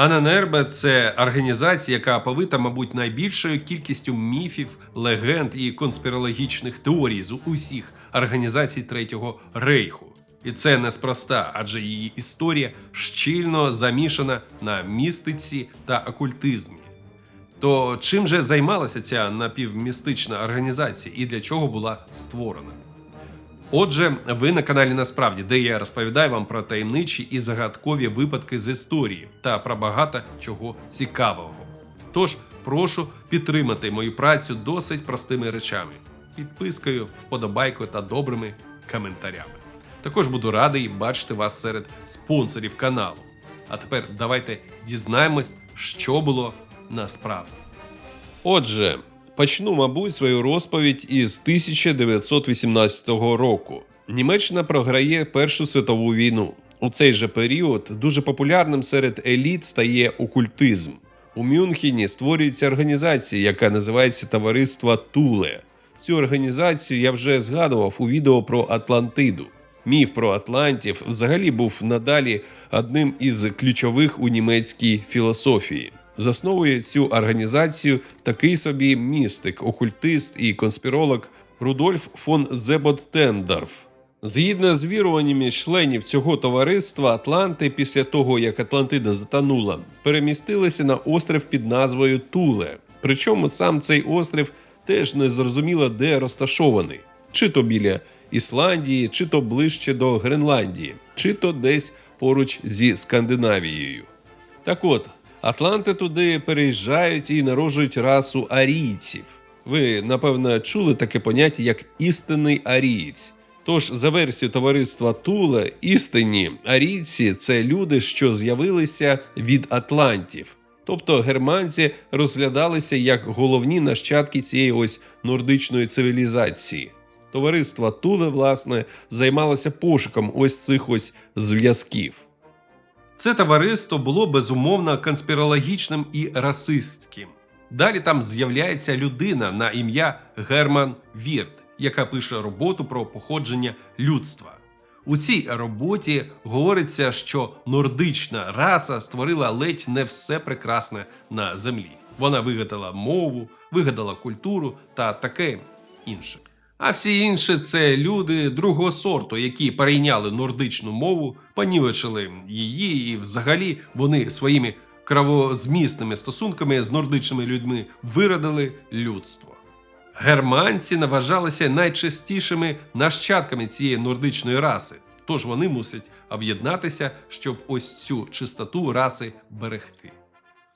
Ананербе це організація, яка повита, мабуть, найбільшою кількістю міфів, легенд і конспірологічних теорій з усіх організацій Третього Рейху. І це неспроста, адже її історія щільно замішана на містиці та окультизмі. То чим же займалася ця напівмістична організація і для чого була створена? Отже, ви на каналі Насправді, де я розповідаю вам про таємничі і загадкові випадки з історії та про багато чого цікавого. Тож прошу підтримати мою працю досить простими речами: підпискою, вподобайкою та добрими коментарями. Також буду радий бачити вас серед спонсорів каналу. А тепер давайте дізнаємось, що було насправді. Отже, почну, мабуть, свою розповідь із 1918 року. Німеччина програє Першу світову війну. У цей же період дуже популярним серед еліт стає окультизм. У Мюнхені створюється організація, яка називається Товариство Туле. Цю організацію я вже згадував у відео про Атлантиду. Міф про Атлантів взагалі був надалі одним із ключових у німецькій філософії. Засновує цю організацію такий собі містик, окультист і конспіролог Рудольф фон Зеботтендорф. Згідно з віруваннями членів цього товариства, Атланти після того, як Атлантида затонула, перемістилися на острів під назвою Туле. Причому сам цей острів теж не зрозуміло де розташований, чи то біля Ісландії, чи то ближче до Гренландії, чи то десь поруч зі Скандинавією. Так от, Атланти туди переїжджають і народжують расу арійців. Ви, напевно, чули таке поняття як істинний арієць. Тож, за версією товариства Туле, істинні арійці це люди, що з'явилися від атлантів. Тобто германці розглядалися як головні нащадки цієї ось нордичної цивілізації. Товариство Туле, власне, займалося пошуком ось цих ось зв'язків. Це товариство було безумовно конспірологічним і расистським. Далі там з'являється людина на ім'я Герман Вірт, яка пише роботу про походження людства. У цій роботі говориться, що нордична раса створила ледь не все прекрасне на землі. Вона вигадала мову, вигадала культуру та таке інше. А всі інші це люди другого сорту, які перейняли нордичну мову, понівечили її, і взагалі вони своїми кровозмісними стосунками з нордичними людьми вирадили людство. Германці наважалися найчастішими нащадками цієї нордичної раси, тож вони мусять об'єднатися, щоб ось цю чистоту раси берегти.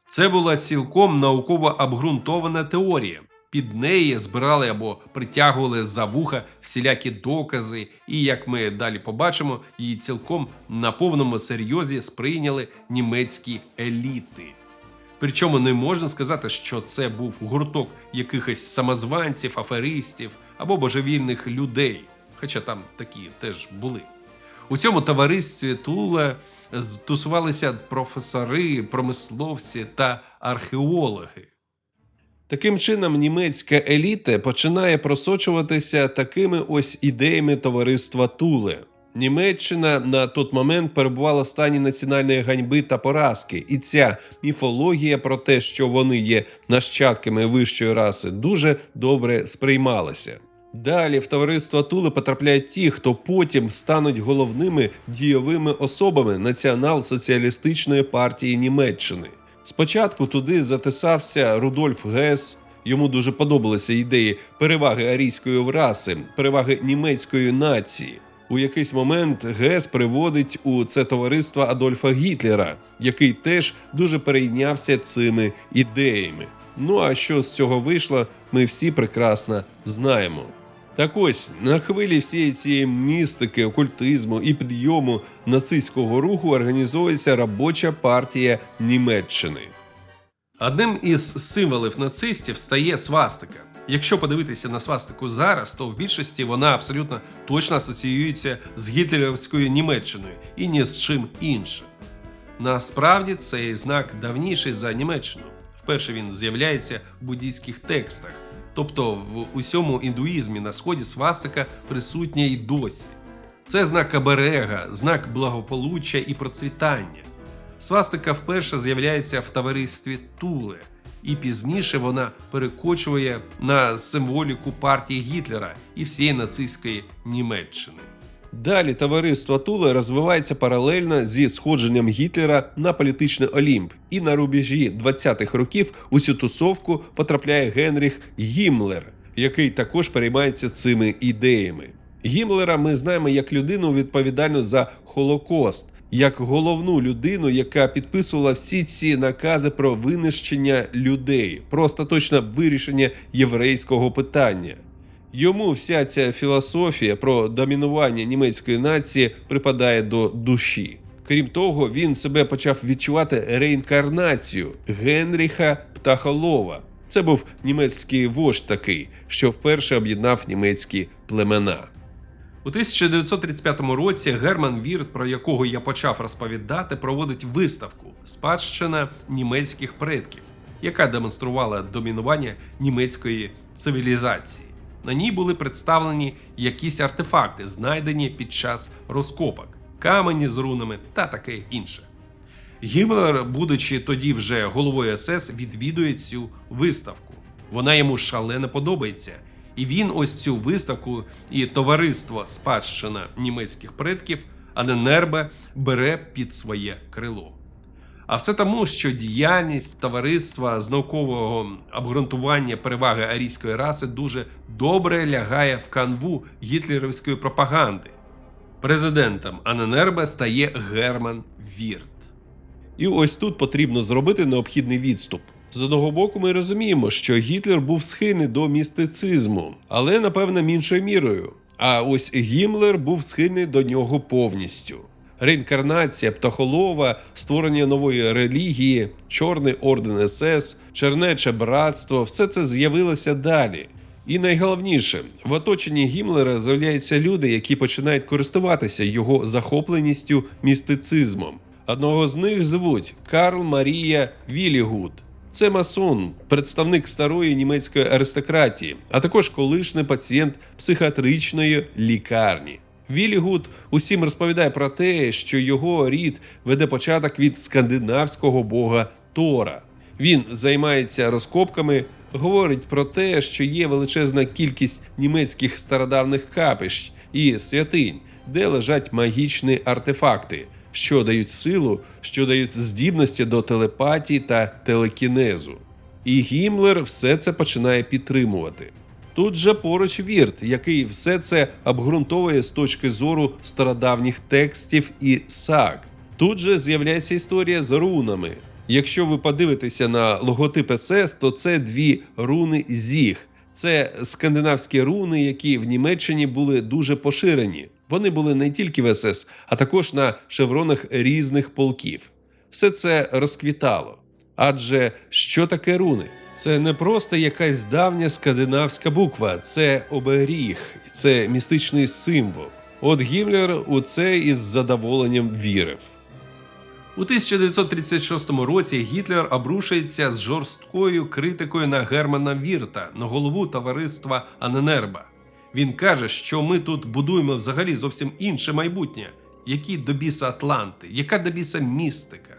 Це була цілком науково обґрунтована теорія. Під неї збирали або притягували за вуха всілякі докази, і як ми далі побачимо, її цілком на повному серйозі сприйняли німецькі еліти. Причому не можна сказати, що це був гурток якихось самозванців, аферистів або божевільних людей, хоча там такі теж були. У цьому товаристві Тула тусувалися професори, промисловці та археологи. Таким чином, німецька еліта починає просочуватися такими ось ідеями товариства Туле. Німеччина на той момент перебувала в стані національної ганьби та поразки, і ця міфологія про те, що вони є нащадками вищої раси, дуже добре сприймалася. Далі в товариство Туле потрапляють ті, хто потім стануть головними дійовими особами націонал-соціалістичної партії Німеччини. Спочатку туди затисався Рудольф Гес. Йому дуже подобалися ідеї переваги арійської раси, переваги німецької нації. У якийсь момент Гес приводить у це товариство Адольфа Гітлера, який теж дуже перейнявся цими ідеями. Ну а що з цього вийшло, ми всі прекрасно знаємо. Так ось на хвилі всієї цієї містики, окультизму і підйому нацистського руху організується робоча партія Німеччини. Одним із символів нацистів стає свастика. Якщо подивитися на свастику зараз, то в більшості вона абсолютно точно асоціюється з гітлерівською Німеччиною і ні з чим іншим. Насправді цей знак давніший за Німеччину. Вперше він з'являється в буддійських текстах. Тобто в усьому індуїзмі на сході свастика присутня й досі. Це знак оберега, знак благополуччя і процвітання. Свастика вперше з'являється в товаристві Туле, і пізніше вона перекочує на символіку партії Гітлера і всієї нацистської Німеччини. Далі товариство Туле розвивається паралельно зі сходженням Гітлера на політичний Олімп, і на рубежі 20-х років у цю тусовку потрапляє Генріх Гіммлер, який також переймається цими ідеями. Гіммлера ми знаємо як людину відповідальну за Холокост, як головну людину, яка підписувала всі ці накази про винищення людей, про остаточне вирішення єврейського питання. Йому вся ця філософія про домінування німецької нації припадає до душі. Крім того, він себе почав відчувати реінкарнацію Генріха Птахолова. Це був німецький вождь такий, що вперше об'єднав німецькі племена. У 1935 році Герман Вірт, про якого я почав розповідати, проводить виставку Спадщина німецьких предків, яка демонструвала домінування німецької цивілізації. На ній були представлені якісь артефакти, знайдені під час розкопок, камені з рунами та таке інше. Гіммлер, будучи тоді вже головою СС, відвідує цю виставку. Вона йому шалено подобається. І він ось цю виставку і товариство спадщина німецьких предків Аненербе бере під своє крило. А все тому, що діяльність товариства з наукового обґрунтування переваги арійської раси дуже добре лягає в канву гітлерівської пропаганди. Президентом Аненербе стає Герман Вірт. І ось тут потрібно зробити необхідний відступ. З одного боку, ми розуміємо, що Гітлер був схильний до містицизму, але напевно іншою мірою. А ось Гіммлер був схильний до нього повністю. Реінкарнація птахолова, створення нової релігії, Чорний орден СС, Чернече братство все це з'явилося далі. І найголовніше, в оточенні Гіммлера з'являються люди, які починають користуватися його захопленістю містицизмом. Одного з них звуть Карл Марія Вілігуд. Це масон, представник старої німецької аристократії, а також колишній пацієнт психіатричної лікарні. Вілігуд усім розповідає про те, що його рід веде початок від скандинавського бога Тора. Він займається розкопками, говорить про те, що є величезна кількість німецьких стародавних капищ і святинь, де лежать магічні артефакти, що дають силу, що дають здібності до телепатії та телекінезу. І Гіммлер все це починає підтримувати. Тут же поруч Вірт, який все це обґрунтовує з точки зору стародавніх текстів і саг. Тут же з'являється історія з рунами. Якщо ви подивитеся на логотип СС, то це дві руни Зіг. Це скандинавські руни, які в Німеччині були дуже поширені. Вони були не тільки в СС, а також на шевронах різних полків. Все це розквітало. Адже що таке руни? Це не просто якась давня скандинавська буква, це оберіг, це містичний символ. От Гіммлер у це із задоволенням вірив. У 1936 році Гітлер обрушується з жорсткою критикою на Германа Вірта, на голову товариства Аненерба. Він каже, що ми тут будуємо взагалі зовсім інше майбутнє. Які до біса Атланти, яка до біса містика?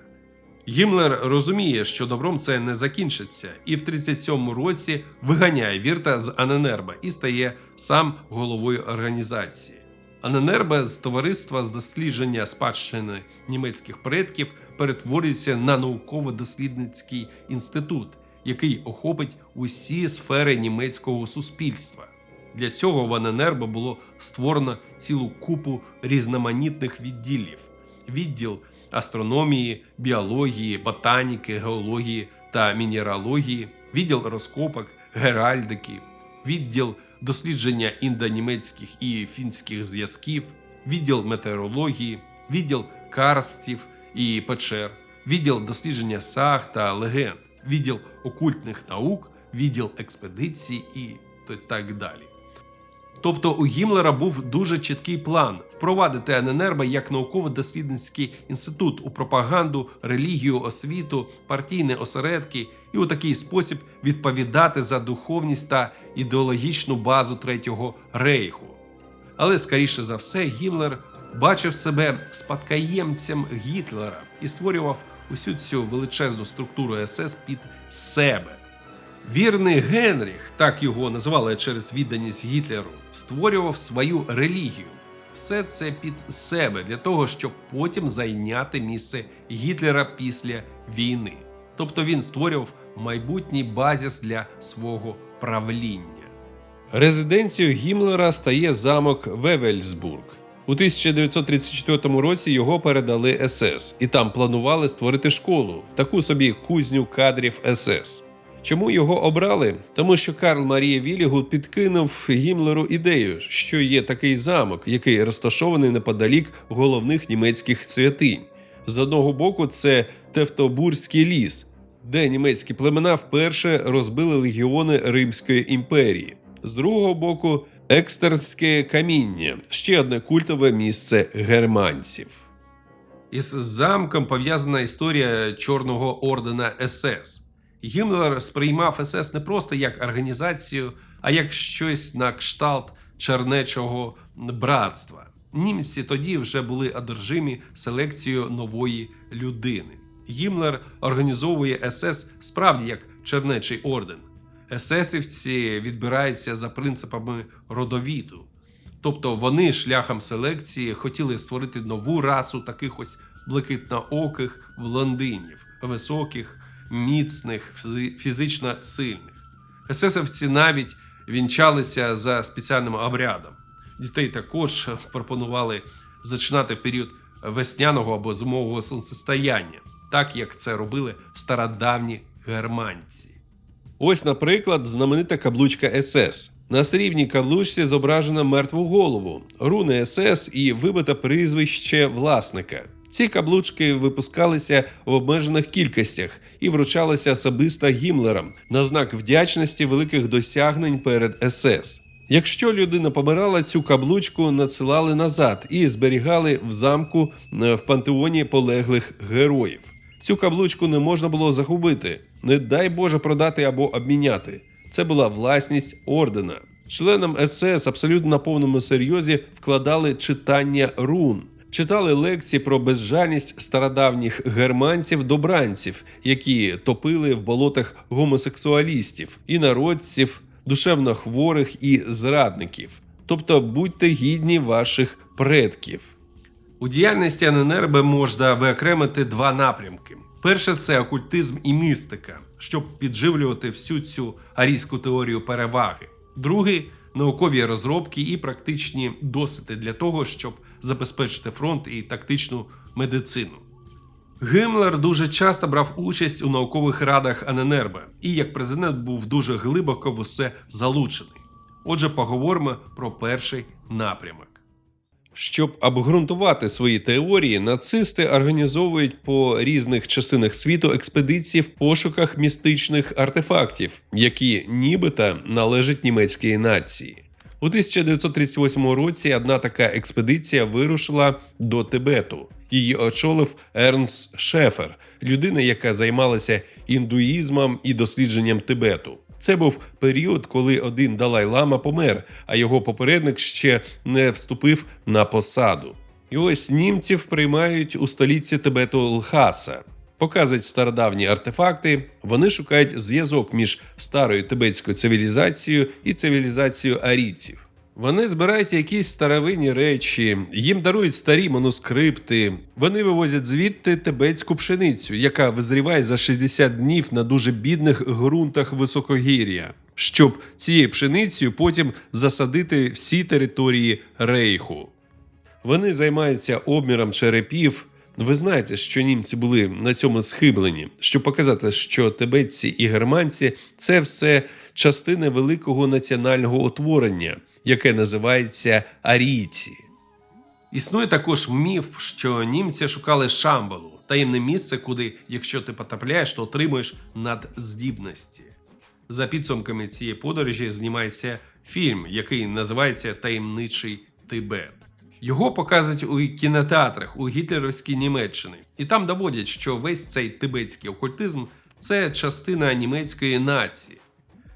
Гіммлер розуміє, що добром це не закінчиться, і в 37-му році виганяє Вірта з Аненерба і стає сам головою організації. Аненербе з товариства з дослідження спадщини німецьких предків перетворюється на науково-дослідницький інститут, який охопить усі сфери німецького суспільства. Для цього в Аненербе було створено цілу купу різноманітних відділів: відділ астрономії, біології, ботаніки, геології та мінералогії, відділ розкопок, геральдики, відділ дослідження індонімецьких і фінських зв'язків, відділ метеорології, відділ карстів і печер, відділ дослідження саг та легенд, відділ окультних наук, відділ експедицій і так далі. Тобто у Гіммлера був дуже чіткий план впровадити Аненербе як науково-дослідницький інститут у пропаганду, релігію, освіту, партійні осередки і у такий спосіб відповідати за духовність та ідеологічну базу Третього рейху. Але скоріше за все, Гіммлер бачив себе спадкоємцем Гітлера і створював усю цю величезну структуру СС під себе. Вірний Генріх, так його називали через відданість Гітлеру, створював свою релігію. Все це під себе для того, щоб потім зайняти місце Гітлера після війни. Тобто він створював майбутній базіс для свого правління. Резиденцією Гімлера стає замок Вевельсбург. У 1934 році його передали СС, і там планували створити школу, таку собі кузню кадрів СС. Чому його обрали? Тому що Карл Марія Вілігут підкинув Гімлеру ідею, що є такий замок, який розташований неподалік головних німецьких святинь. З одного боку, це Тевтобурський ліс, де німецькі племена вперше розбили легіони Римської імперії. З другого боку, Екстерське каміння ще одне культове місце германців. Із замком пов'язана історія Чорного ордена СС. Гіммлер сприймав СС не просто як організацію, а як щось на кшталт чернечого братства. Німці тоді вже були одержимі селекцією нової людини. Гіммлер організовує СС справді як чернечий орден. Есесівці відбираються за принципами родовіду. Тобто вони шляхом селекції хотіли створити нову расу таких ось блакитнооких блондинів, високих, міцних, фізично сильних. Есесовці навіть вінчалися за спеціальним обрядом. Дітей також пропонували зачинати в період весняного або зимового сонцестояння, так як це робили стародавні германці. Ось, наприклад, знаменита каблучка СС. На срібній каблучці зображена мертву голову, руни СС і вибите прізвище власника. Ці каблучки випускалися в обмежених кількостях і вручалися особисто Гімлером на знак вдячності великих досягнень перед СС. Якщо людина помирала, цю каблучку надсилали назад і зберігали в замку е, в пантеоні полеглих героїв. Цю каблучку не можна було загубити, не дай Боже продати або обміняти. Це була власність ордена. Членам СС абсолютно на повному серйозі вкладали читання рун, читали лекції про безжальність стародавніх германців-добранців, які топили в болотах гомосексуалістів, інородців, душевно хворих і зрадників. Тобто будьте гідні ваших предків. У діяльності АННРБ можна виокремити два напрямки. Перше це окультизм і містика, щоб підживлювати всю цю арійську теорію переваги. Другий наукові розробки і практичні досвіди для того, щоб забезпечити фронт і тактичну медицину. Гиммлер дуже часто брав участь у наукових радах АННРБ і як президент був дуже глибоко в усе залучений. Отже, поговоримо про перший напрямок. Щоб обґрунтувати свої теорії, нацисти організовують по різних частинах світу експедиції в пошуках містичних артефактів, які нібито належать німецькій нації. У 1938 році одна така експедиція вирушила до Тибету. Її очолив Ернст Шефер, людина, яка займалася індуїзмом і дослідженням Тибету. Це був період, коли один Далай-Лама помер, а його попередник ще не вступив на посаду. І ось німців приймають у столиці Тибету Лхаса. Показують стародавні артефакти, вони шукають зв'язок між старою тибетською цивілізацією і цивілізацією арійців. Вони збирають якісь старовинні речі, їм дарують старі манускрипти. Вони вивозять звідти тибетську пшеницю, яка визріває за 60 днів на дуже бідних ґрунтах високогір'я, щоб цією пшеницею потім засадити всі території рейху. Вони займаються обміром черепів. Ви знаєте, що німці були на цьому схиблені, щоб показати, що тибетці і германці це все частини великого національного утворення, яке називається арійці. Існує також міф, що німці шукали Шамбалу, таємне місце, куди, якщо ти потрапляєш, то отримуєш надздібності. За підсумками цієї подорожі знімається фільм, який називається Таємничий Тибет. Його показують у кінотеатрах у гітлерівській Німеччині, і там доводять, що весь цей тибетський окультизм це частина німецької нації.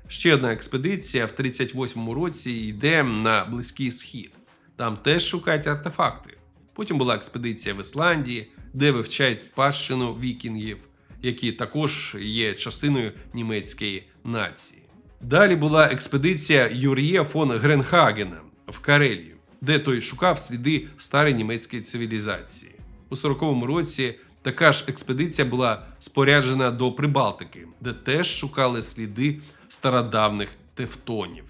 Ще одна експедиція в 38-му році йде на Близький Схід. Там теж шукають артефакти. Потім була експедиція в Ісландії, де вивчають спадщину вікінгів, які також є частиною німецької нації. Далі була експедиція Юрія фон Гренхагена в Карелію, де той шукав сліди старої німецької цивілізації. У 40-му році така ж експедиція була споряджена до Прибалтики, де теж шукали сліди стародавних тевтонів.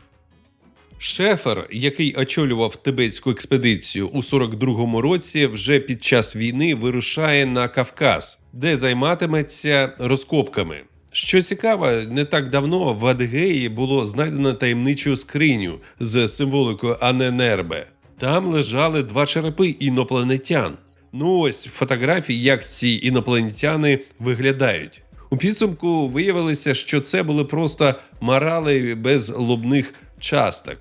Шефер, який очолював тибетську експедицію у 42-му році, вже під час війни вирушає на Кавказ, де займатиметься розкопками. Що цікаво, не так давно в Адигеї було знайдено таємничу скриню з символикою Аненербе. Там лежали два черепи інопланетян. Ну ось фотографії, як ці інопланетяни виглядають. У підсумку виявилося, що це були просто марали без лобних часток.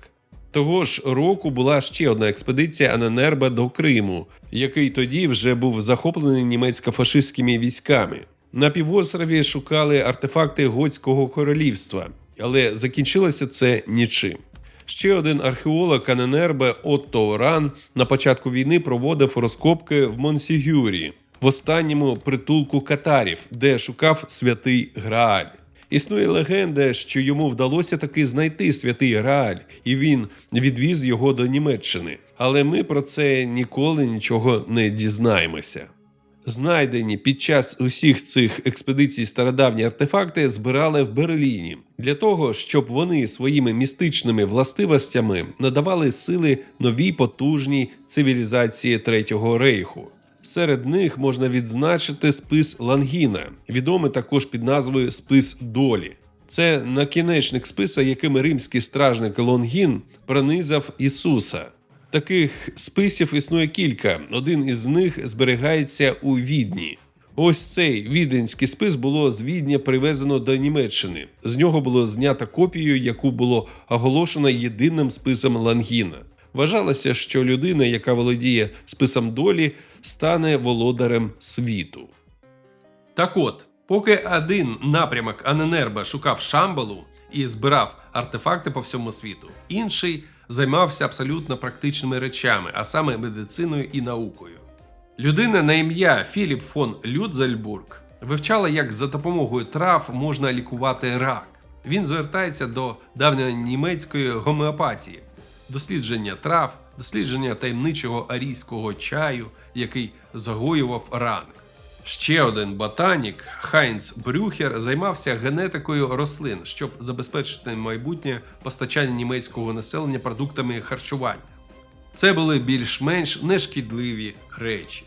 Того ж року була ще одна експедиція Аненерба до Криму, який тоді вже був захоплений німецько-фашистськими військами. На півострові шукали артефакти Готського королівства, але закінчилося це нічим. Ще один археолог Аненербе Отто Оран на початку війни проводив розкопки в Монсігюрі, в останньому притулку катарів, де шукав святий Грааль. Існує легенда, що йому вдалося таки знайти святий Грааль, і він відвіз його до Німеччини. Але ми про це ніколи нічого не дізнаємося. Знайдені під час усіх цих експедицій стародавні артефакти збирали в Берліні для того, щоб вони своїми містичними властивостями надавали сили новій потужній цивілізації Третього рейху. Серед них можна відзначити спис Лангіна, відомий також під назвою Спис Долі. Це накінечник списа, яким римський стражник Лонгін пронизав Ісуса. Таких списів існує кілька. Один із них зберігається у Відні. Ось цей віденський спис було з Відня привезено до Німеччини. З нього було знято копію, яку було оголошено єдиним списом Лангіна. Вважалося, що людина, яка володіє списом долі, стане володарем світу. Так от, поки один напрямок Аненерба шукав Шамбалу і збирав артефакти по всьому світу, інший займався абсолютно практичними речами, а саме медициною і наукою. Людина на ім'я Філіп фон Людзельбург вивчала, як за допомогою трав можна лікувати рак. Він звертається до давньонімецької гомеопатії, дослідження трав, дослідження таємничого арійського чаю, який загоював рани. Ще один ботанік Хайнц Брюхер займався генетикою рослин, щоб забезпечити майбутнє постачання німецького населення продуктами харчування. Це були більш-менш нешкідливі речі.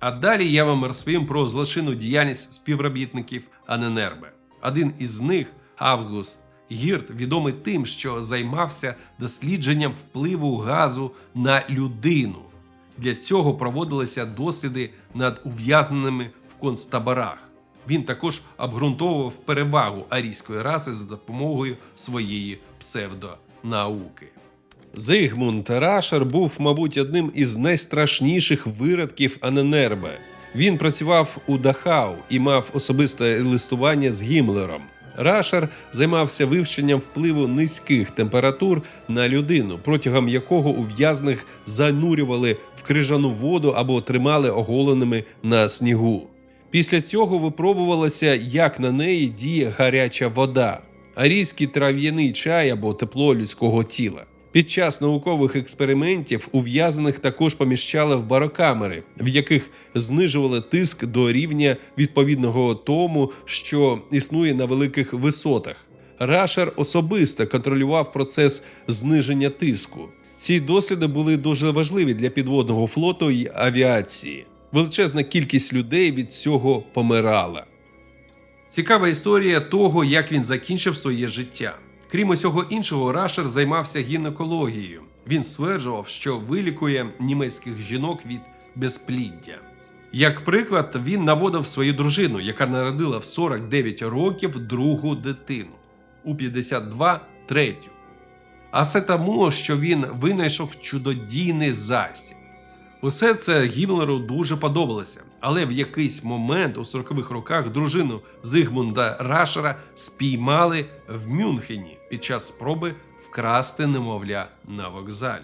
А далі я вам розповім про злочинну діяльність співробітників Аненербе. Один із них, Август Гірт, відомий тим, що займався дослідженням впливу газу на людину. Для цього проводилися досліди над ув'язненими концтаборах. Він також обґрунтовував перевагу арійської раси за допомогою своєї псевдонауки. Зигмунд Рашер був, мабуть, одним із найстрашніших виродків Аненербе. Він працював у Дахау і мав особисте листування з Гімлером. Рашер займався вивченням впливу низьких температур на людину, протягом якого ув'язних занурювали в крижану воду або тримали оголеними на снігу. Після цього випробувалося, як на неї діє гаряча вода, арійський трав'яний чай або тепло людського тіла. Під час наукових експериментів ув'язнених також поміщали в барокамери, в яких знижували тиск до рівня відповідного тому, що існує на великих висотах. Рашер особисто контролював процес зниження тиску. Ці досліди були дуже важливі для підводного флоту і авіації. Величезна кількість людей від цього помирала. Цікава історія того, як він закінчив своє життя. Крім усього іншого, Рашер займався гінекологією. Він стверджував, що вилікує німецьких жінок від безпліддя. Як приклад, він наводив свою дружину, яка народила в 49 років другу дитину, у 52 третю. А все тому, що він винайшов чудодійний засіб. Усе це Гімлеру дуже подобалося, але в якийсь момент у 40-х роках дружину Зигмунда Рашера спіймали в Мюнхені під час спроби вкрасти немовля на вокзалі.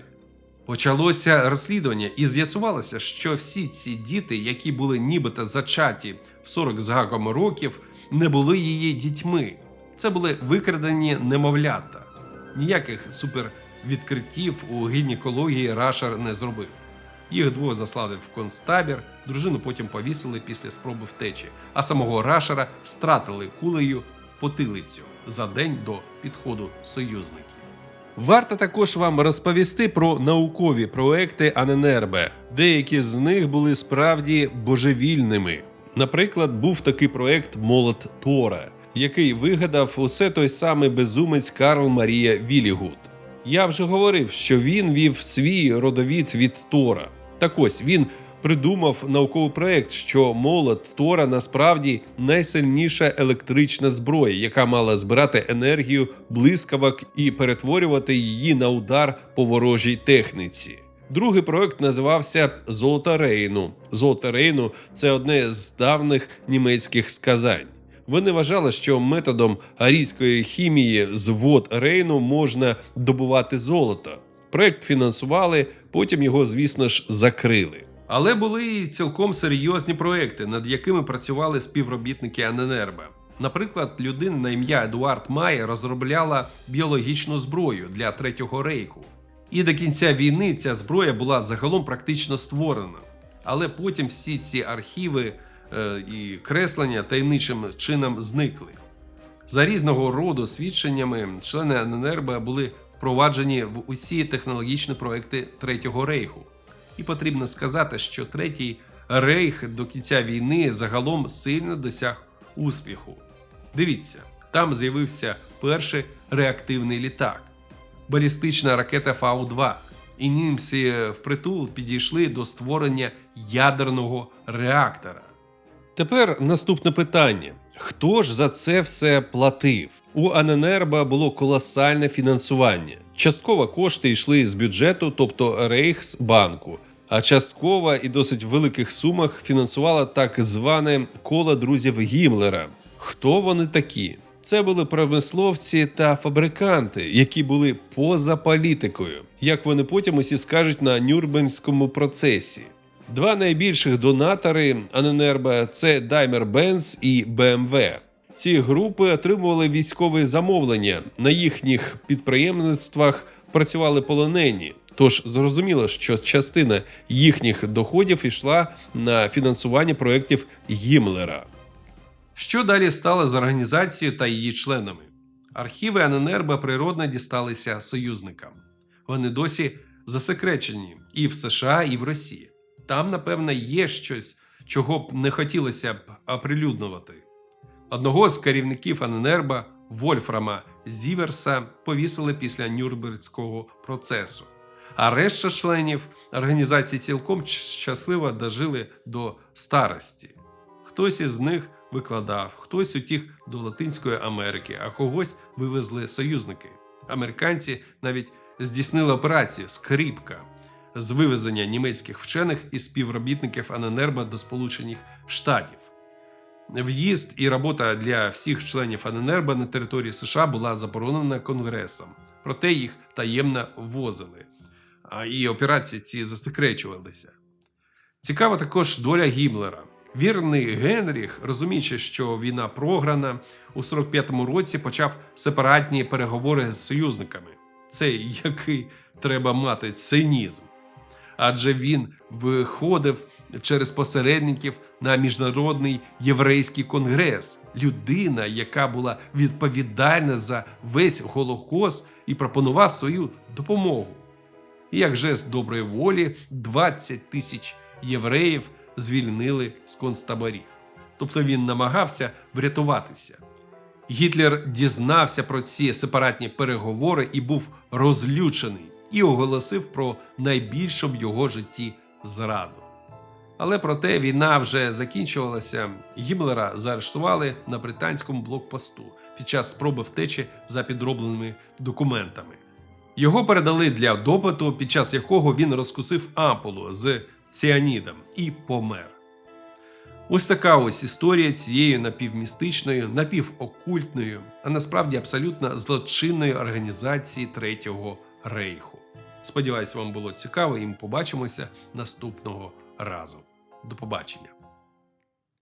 Почалося розслідування, і з'ясувалося, що всі ці діти, які були нібито зачаті в 40 з гаком років, не були її дітьми. Це були викрадені немовлята. Ніяких супервідкриттів у гінекології Рашер не зробив. Їх двох заслали в концтабір, дружину потім повісили після спроби втечі, а самого Рашера стратили кулею в потилицю за день до підходу союзників. Варто також вам розповісти про наукові проекти Аненербе. Деякі з них були справді божевільними. Наприклад, був такий проект Молот Тора, який вигадав усе той самий безумець Карл Марія Вілігуд. Я вже говорив, що він вів свій родовід від Тора. Так ось він придумав науковий проект, що молот Тора насправді найсильніша електрична зброя, яка мала збирати енергію блискавок і перетворювати її на удар по ворожій техніці. Другий проект називався Золото Рейну. Золото Рейну це одне з давних німецьких сказань. Вони вважали, що методом арійської хімії з вод Рейну можна добувати золото. Проект фінансували, потім його, звісно ж, закрили. Але були й цілком серйозні проекти, над якими працювали співробітники Аненербе. Наприклад, людина на ім'я Едуард Май розробляла біологічну зброю для Третього рейху. І до кінця війни ця зброя була загалом практично створена. Але потім всі ці архіви е, і креслення таємничим чином зникли. За різного роду свідченнями члени ННРБ були впроваджені в усі технологічні проекти Третього рейху. І потрібно сказати, що Третій рейх до кінця війни загалом сильно досяг успіху. Дивіться, там з'явився перший реактивний літак, балістична ракета Фау-2, і німці впритул підійшли до створення ядерного реактора. Тепер наступне питання: хто ж за це все платив? У Аненерба було колосальне фінансування. Частково кошти йшли з бюджету, тобто Рейхсбанку, а частково і досить великих сумах фінансувала так зване коло друзів Гімлера. Хто вони такі? Це були промисловці та фабриканти, які були поза політикою, як вони потім усі скажуть на Нюрнберзькому процесі. Два найбільших донатори Аненерба це Daimler-Benz і BMW. Ці групи отримували військові замовлення. На їхніх підприємництвах працювали полонені. Тож зрозуміло, що частина їхніх доходів йшла на фінансування проєктів Гімлера. Що далі стало з організацією та її членами? Архіви Аненерба природно дісталися союзникам. Вони досі засекречені і в США, і в Росії. Там, напевно, є щось, чого б не хотілося б оприлюднювати. Одного з керівників Аненерба, Вольфрама Зіверса, повісили після Нюрнберзького процесу. А решта членів організації цілком щасливо дожили до старості. Хтось із них викладав, хтось утік до Латинської Америки, а когось вивезли союзники. Американці навіть здійснили операцію Скрипка з вивезення німецьких вчених і співробітників Аненерба до Сполучених Штатів. В'їзд і робота для всіх членів Аненерба на території США була заборонена Конгресом, проте їх таємно ввозили, а і операції ці засекречувалися. Цікава також доля Гімлера. Вірний Генріх, розуміючи, що війна програна, у 45-му році почав сепаратні переговори з союзниками. Це який треба мати цинізм. Адже він виходив через посередників на міжнародний єврейський конгрес, людина, яка була відповідальна за весь Голокост і пропонував свою допомогу. І як жест доброї волі, 20 тисяч євреїв звільнили з концтаборів. Тобто він намагався врятуватися. Гітлер дізнався про ці сепаратні переговори і був розлючений і оголосив про найбільшу в його житті зраду. Але проте війна вже закінчувалася. Гімлера заарештували на британському блокпосту під час спроби втечі за підробленими документами. Його передали для допиту, під час якого він розкусив ампулу з ціанідом і помер. Ось така ось історія цієї напівмістичної, напівокультної, а насправді абсолютно злочинної організації Третього рейху. Сподіваюсь, вам було цікаво, і ми побачимося наступного разу. До побачення.